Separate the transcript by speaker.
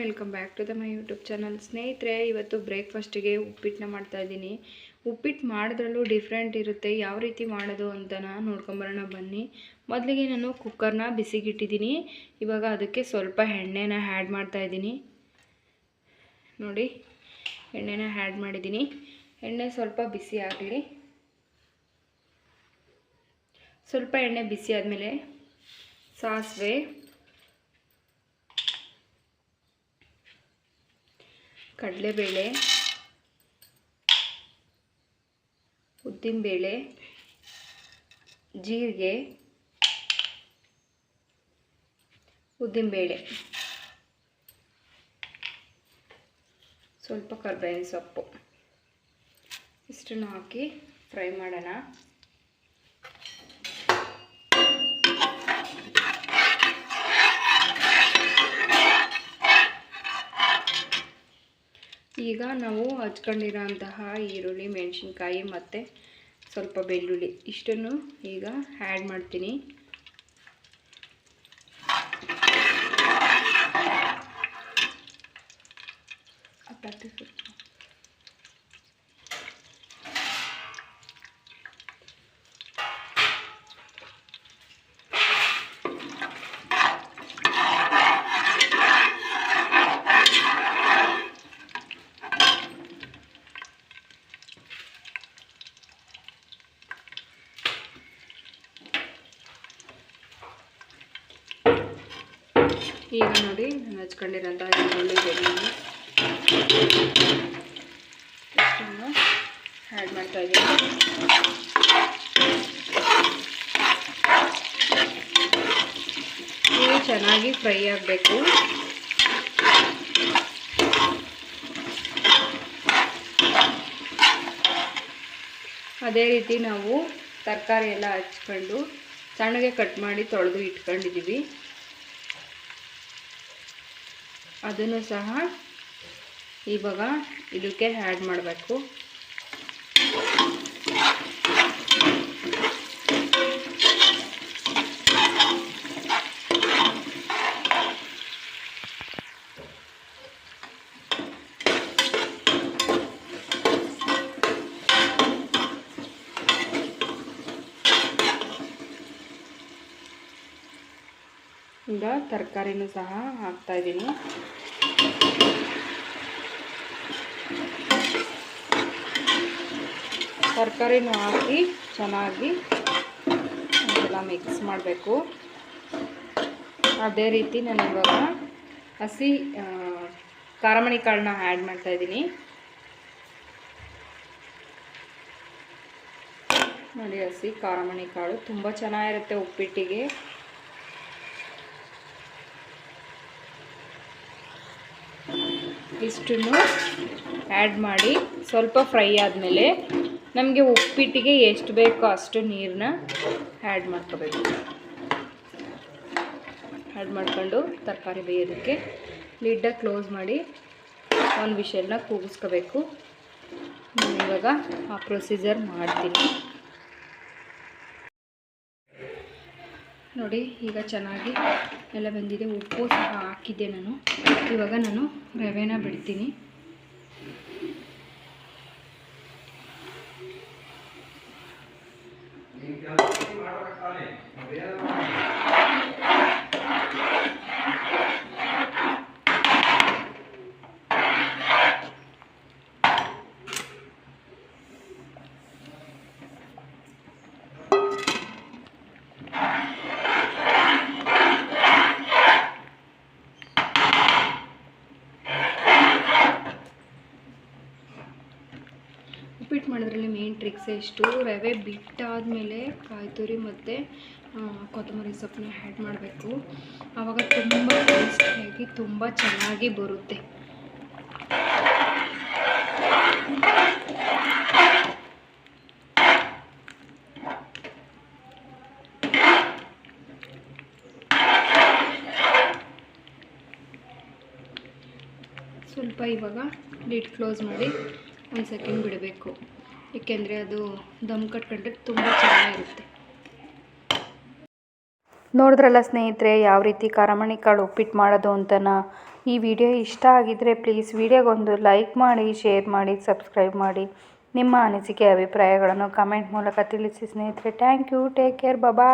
Speaker 1: Welcome back to the my YouTube channel ಸ್ನೇಹಿತರೆ, ಇವತ್ತು ಬ್ರೇಕ್ಫಾಸ್ಟಿಗೆ ಉಪ್ಪಿಟ್ಟನ್ನ ಮಾಡ್ತಾ ಇದ್ದೀನಿ. ಉಪ್ಪಿಟ್ಟು ಮಾಡೋದ್ರಲ್ಲೂ ಡಿಫ್ರೆಂಟ್ ಇರುತ್ತೆ, ಯಾವ ರೀತಿ ಮಾಡೋದು ಅಂತನ ನೋಡ್ಕೊಂಬರೋಣ ಬನ್ನಿ. ಮೊದಲಿಗೆ ನಾನು ಕುಕ್ಕರ್ನ ಬಿಸಿಗಿಟ್ಟಿದ್ದೀನಿ. ಇವಾಗ ಅದಕ್ಕೆ ಸ್ವಲ್ಪ ಎಣ್ಣೆನ ಆ್ಯಡ್ ಮಾಡ್ತಾ ಇದ್ದೀನಿ. ನೋಡಿ, ಎಣ್ಣೆನ ಆ್ಯಡ್ ಮಾಡಿದ್ದೀನಿ. ಎಣ್ಣೆ ಸ್ವಲ್ಪ ಬಿಸಿ ಆಗಲಿ. ಸ್ವಲ್ಪ ಎಣ್ಣೆ ಬಿಸಿ ಆದಮೇಲೆ ಸಾಸಿವೆ. ಕಡಲೆಬೇಳೆ ಉದ್ದಿನಬೇಳೆ ಜೀರಿಗೆ ಉದ್ದಿನಬೇಳೆ. ಸ್ವಲ್ಪ ಕರ್ಬೇವಿನ ಸೊಪ್ಪು. ಇಷ್ಟನ್ನು ಹಾಕಿ ಫ್ರೈ ಮಾಡೋಣ. ಈಗ ನಾವು ಹಚ್ಕೊಂಡಿರೋಂತಹ ಈರುಳ್ಳಿ ಮೆಣಸಿನ್ಕಾಯಿ ಮತ್ತು ಸ್ವಲ್ಪ ಬೆಳ್ಳುಳ್ಳಿ. ಇಷ್ಟನ್ನು ಈಗ ಆ್ಯಡ್ ಮಾಡ್ತೀನಿ. ಈಗ ನೋಡಿ, ನಾನು ಹಚ್ಕೊಂಡಿರೋಂಥ ಈರುಳ್ಳಿ ಬೆಳ್ಳುಳ್ಳಿ ಇಷ್ಟನ್ನು ಆ್ಯಡ್ ಮಾಡ್ತಾ ಇದ್ದೀನಿ. ಇವು ಚೆನ್ನಾಗಿ ಫ್ರೈ ಆಗಬೇಕು. ಅದೇ ರೀತಿ ನಾವು ತರಕಾರಿ ಎಲ್ಲ ಹಚ್ಕೊಂಡು ಸಣ್ಣಗೆ ಕಟ್ ಮಾಡಿ ತೊಳೆದು ಇಟ್ಕೊಂಡಿದ್ದೀವಿ. ಅದನ್ನು ಸಹ ಇವಾಗ ಇದಕ್ಕೆ ಆ್ಯಡ್ ಮಾಡಬೇಕು. ಈಗ ತರಕಾರಿನೂ ಸಹ ಹಾಕ್ತಾ ಇದ್ದೀನಿ. ತರಕಾರಿನೂ ಹಾಕಿ ಚೆನ್ನಾಗಿ ಎಲ್ಲ ಮಿಕ್ಸ್ ಮಾಡಬೇಕು. ಅದೇ ರೀತಿ ನಾನು ಇವಾಗ ಹಸಿ ಕಾರಮಣಿ ಕಾಳನ್ನ ಆ್ಯಡ್ ಮಾಡ್ತಾ ಇದ್ದೀನಿ. ನೋಡಿ ಹಸಿ ಖಾರಮಣಿ ಕಾಳು ತುಂಬ ಚೆನ್ನಾಗಿರುತ್ತೆ ಉಪ್ಪಿಟ್ಟಿಗೆ. ಇಷ್ಟನ್ನು ಆ್ಯಡ್ ಮಾಡಿ ಸ್ವಲ್ಪ ಫ್ರೈ ಆದಮೇಲೆ ನಮಗೆ ಉಪ್ಪಿಟ್ಟಿಗೆ ಎಷ್ಟು ಬೇಕೋ ಅಷ್ಟು ನೀರನ್ನ ಆ್ಯಡ್ ಮಾಡ್ಕೋಬೇಕು. ಆ್ಯಡ್ ಮಾಡ್ಕೊಂಡು ತರಕಾರಿ ಬೇಯೋದಕ್ಕೆ ಲಿಡ್ಡ ಕ್ಲೋಸ್ ಮಾಡಿ ಒಂದು ವಿಷಲ್ನ ಕೂಗಿಸ್ಕೋಬೇಕು. ಇವಾಗ ಆ ಪ್ರೊಸೀಜರ್ ಮಾಡ್ತೀನಿ. ನೋಡಿ ಈಗ ಚೆನ್ನಾಗಿ ಎಲ್ಲ ಬಂದಿದೆ. ಉಪ್ಪು ಸಹ ಹಾಕಿದ್ದೆ ನಾನು. ಇವಾಗ ನಾನು ರವೆನ ಬಿಡ್ತೀನಿ ಉಪ್ಪಿಟ್ಟು ಮಾಡೋದ್ರಲ್ಲಿ ಮೇನ್ ಟ್ರಿಕ್ಸೇ ಇಷ್ಟು. ರವೆ ಬಿಟ್ಟಾದಮೇಲೆ ಕಾಯಿ ತುರಿ ಮತ್ತು ಕೊತ್ತಂಬರಿ ಸೊಪ್ಪನ್ನ ಆ್ಯಡ್ ಮಾಡಬೇಕು. ಆವಾಗ ತುಂಬ ಟೇಸ್ಟಿಯಾಗಿ ತುಂಬ ಚೆನ್ನಾಗಿ ಬರುತ್ತೆ. ಸ್ವಲ್ಪ ಇವಾಗ ಲಿಡ್ ಕ್ಲೋಸ್ ಮಾಡಿ ಒಂದು ಸೆಕೆಂಡ್ ಬಿಡಬೇಕು. ಏಕೆಂದರೆ ಅದು ದಮ್ ಕಟ್ಕೊಂಡ್ರೆ ತುಂಬ ಚೆನ್ನಾಗಿರುತ್ತೆ. ನೋಡಿದ್ರಲ್ಲ ಸ್ನೇಹಿತರೆ, ಯಾವ ರೀತಿ ಕರಮಣಿ ಕಾಳು ಉಪ್ಪಿಟ್ಟು ಮಾಡೋದು ಅಂತನ? ಈ ವಿಡಿಯೋ ಇಷ್ಟ ಆಗಿದ್ದರೆ ಪ್ಲೀಸ್ ವಿಡಿಯೋಗೊಂದು ಲೈಕ್ ಮಾಡಿ, ಶೇರ್ ಮಾಡಿ, ಸಬ್ಸ್ಕ್ರೈಬ್ ಮಾಡಿ. ನಿಮ್ಮ ಅನಿಸಿಕೆ, ಅಭಿಪ್ರಾಯಗಳನ್ನು ಕಮೆಂಟ್ ಮೂಲಕ ತಿಳಿಸಿ ಸ್ನೇಹಿತರೆ. Thank you, take care bye